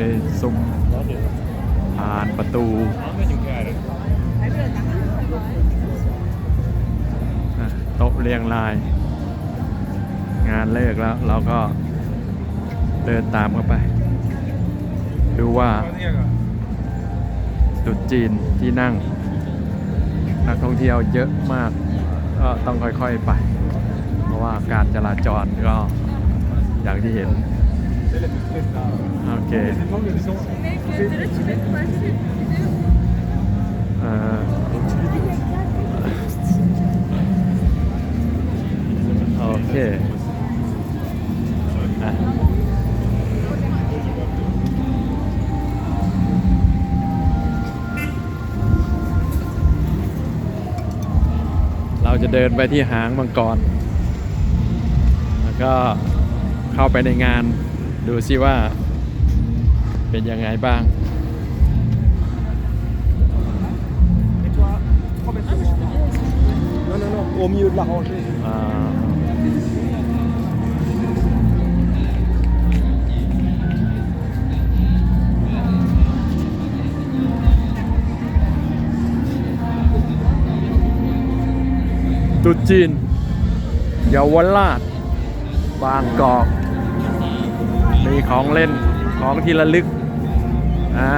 ในซุ้มแล้วเดี๋ยวผ่านประตูโต๊ะเรียงราย งานเลิกแล้วเราก็เดินตามเข้าไป ดูว่าก็เรียกอะตรุดจีนที่นั่ง นักท่องเที่ยวเยอะมากก็ต้องค่อยๆไป เพราะว่าการจราจรก็อย่างที่เห็น โอเคเอ่อโอเคอะเราจะเดินไปที่หางมังกร แล้วก็เข้าไปในงาน ดูซิว่าเป็นยังไงบ้าง Non, non, non, au milieu de la rangée. อ่าตุจีนเยาวราชบางกอก มีของเล่นของที่ระลึกอ่า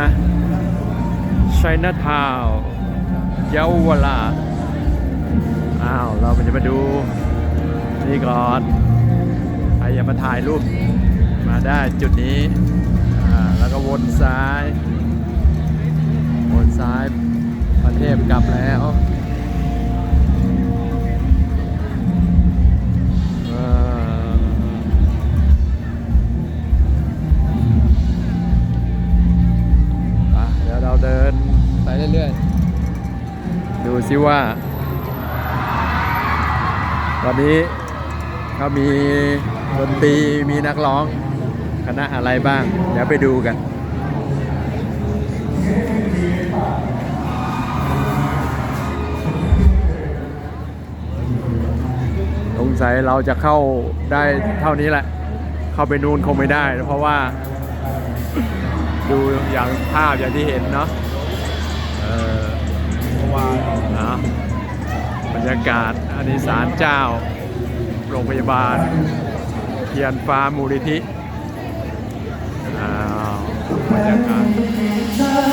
ไชน่าทาวเยาวราชอ้าว เราจะมาดูนี่ก่อนใครอยากมาถ่ายรูปมาได้จุดนี้อ่าแล้วก็วนซ้าย วนซ้ายประเทศกลับแล้ว ดูซิว่าตอนนี้เขามีดนตรีมีนักร้อง คณะอะไรบ้าง เดี๋ยวไปดูกันสงสัยเราจะเข้าได้เท่านี้แหละ เข้าไปนู่นคงไม่ได้ เพราะว่า ดูอย่างภาพอย่างที่เห็นเนาะ รยากาศอันนี้ศาลเจ้า โรงพยาบาล เทียนฟ้ามูลิธิอ้าวบรรยากาศ